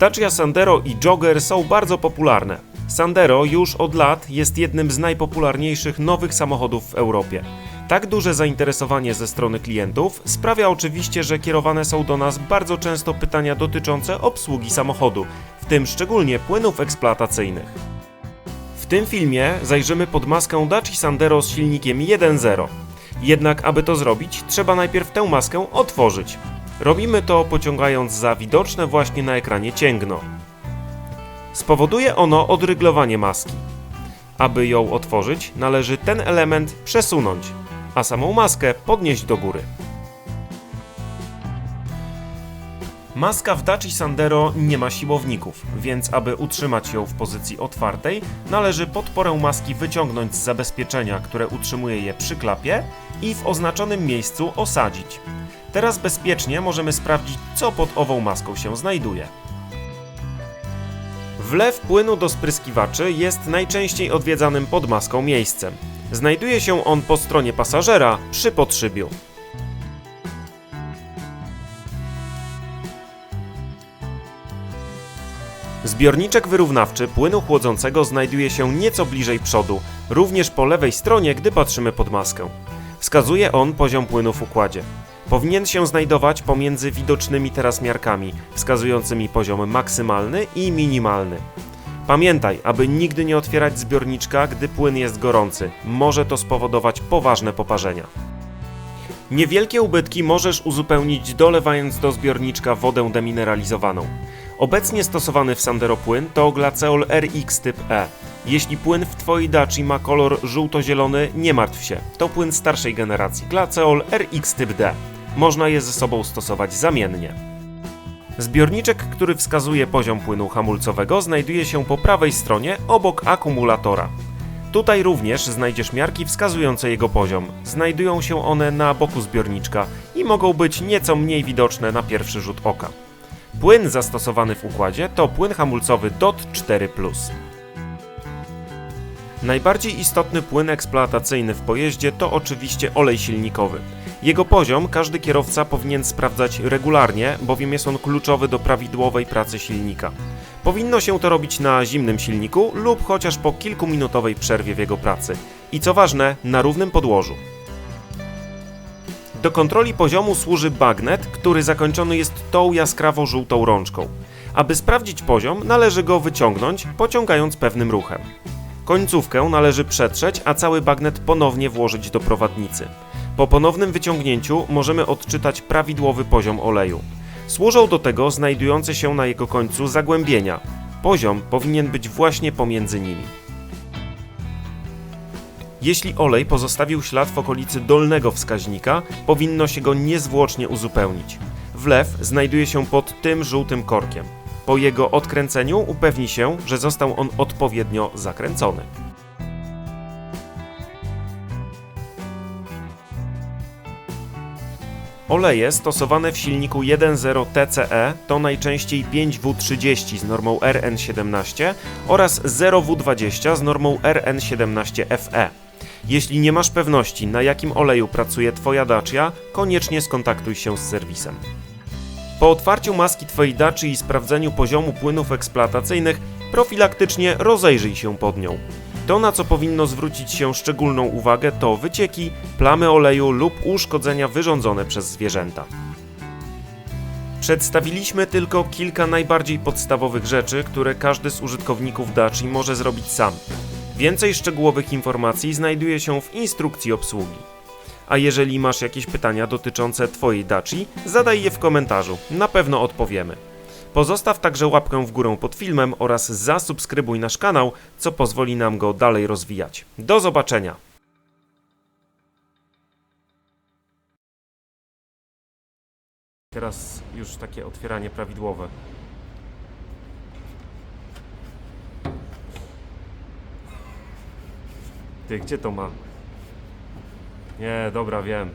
Dacia Sandero i Jogger są bardzo popularne. Sandero już od lat jest jednym z najpopularniejszych nowych samochodów w Europie. Tak duże zainteresowanie ze strony klientów sprawia oczywiście, że kierowane są do nas bardzo często pytania dotyczące obsługi samochodu, w tym szczególnie płynów eksploatacyjnych. W tym filmie zajrzymy pod maskę Dacia Sandero z silnikiem 1.0. Jednak aby to zrobić, trzeba najpierw tę maskę otworzyć. Robimy to pociągając za widoczne właśnie na ekranie cięgno. Spowoduje ono odryglowanie maski. Aby ją otworzyć, należy ten element przesunąć, a samą maskę podnieść do góry. Maska w Daci Sandero nie ma siłowników, więc aby utrzymać ją w pozycji otwartej, należy podporę maski wyciągnąć z zabezpieczenia, które utrzymuje je przy klapie i w oznaczonym miejscu osadzić. Teraz bezpiecznie możemy sprawdzić, co pod ową maską się znajduje. Wlew płynu do spryskiwaczy jest najczęściej odwiedzanym pod maską miejscem. Znajduje się on po stronie pasażera przy podszybiu. Zbiorniczek wyrównawczy płynu chłodzącego znajduje się nieco bliżej przodu, również po lewej stronie, gdy patrzymy pod maskę. Wskazuje on poziom płynu w układzie. Powinien się znajdować pomiędzy widocznymi teraz miarkami, wskazującymi poziom maksymalny i minimalny. Pamiętaj, aby nigdy nie otwierać zbiorniczka, gdy płyn jest gorący. Może to spowodować poważne poparzenia. Niewielkie ubytki możesz uzupełnić dolewając do zbiorniczka wodę demineralizowaną. Obecnie stosowany w Sandero płyn to Glaceol RX typ E. Jeśli płyn w Twojej Daci ma kolor żółto-zielony, nie martw się. To płyn starszej generacji Glaceol RX typ D. Można je ze sobą stosować zamiennie. Zbiorniczek, który wskazuje poziom płynu hamulcowego, znajduje się po prawej stronie obok akumulatora. Tutaj również znajdziesz miarki wskazujące jego poziom. Znajdują się one na boku zbiorniczka i mogą być nieco mniej widoczne na pierwszy rzut oka. Płyn zastosowany w układzie to płyn hamulcowy DOT 4. Najbardziej istotny płyn eksploatacyjny w pojeździe to oczywiście olej silnikowy. Jego poziom każdy kierowca powinien sprawdzać regularnie, bowiem jest on kluczowy do prawidłowej pracy silnika. Powinno się to robić na zimnym silniku lub chociaż po kilkuminutowej przerwie w jego pracy. I co ważne, na równym podłożu. Do kontroli poziomu służy bagnet, który zakończony jest tą jaskrawo-żółtą rączką. Aby sprawdzić poziom, należy go wyciągnąć, pociągając pewnym ruchem. Końcówkę należy przetrzeć, a cały bagnet ponownie włożyć do prowadnicy. Po ponownym wyciągnięciu możemy odczytać prawidłowy poziom oleju. Służą do tego znajdujące się na jego końcu zagłębienia. Poziom powinien być właśnie pomiędzy nimi. Jeśli olej pozostawił ślad w okolicy dolnego wskaźnika, powinno się go niezwłocznie uzupełnić. Wlew znajduje się pod tym żółtym korkiem. Po jego odkręceniu upewnij się, że został on odpowiednio zakręcony. Oleje stosowane w silniku 1.0 TCE to najczęściej 5W30 z normą RN17 oraz 0W20 z normą RN17FE. Jeśli nie masz pewności, na jakim oleju pracuje Twoja Dacia, koniecznie skontaktuj się z serwisem. Po otwarciu maski Twojej Daci i sprawdzeniu poziomu płynów eksploatacyjnych, profilaktycznie rozejrzyj się pod nią. To, na co powinno zwrócić się szczególną uwagę, to wycieki, plamy oleju lub uszkodzenia wyrządzone przez zwierzęta. Przedstawiliśmy tylko kilka najbardziej podstawowych rzeczy, które każdy z użytkowników Daci może zrobić sam. Więcej szczegółowych informacji znajduje się w instrukcji obsługi. A jeżeli masz jakieś pytania dotyczące Twojej Daci, zadaj je w komentarzu, na pewno odpowiemy. Pozostaw także łapkę w górę pod filmem oraz zasubskrybuj nasz kanał, co pozwoli nam go dalej rozwijać. Do zobaczenia! Teraz już takie otwieranie prawidłowe. Ty, gdzie to ma? Nie, dobra, wiem.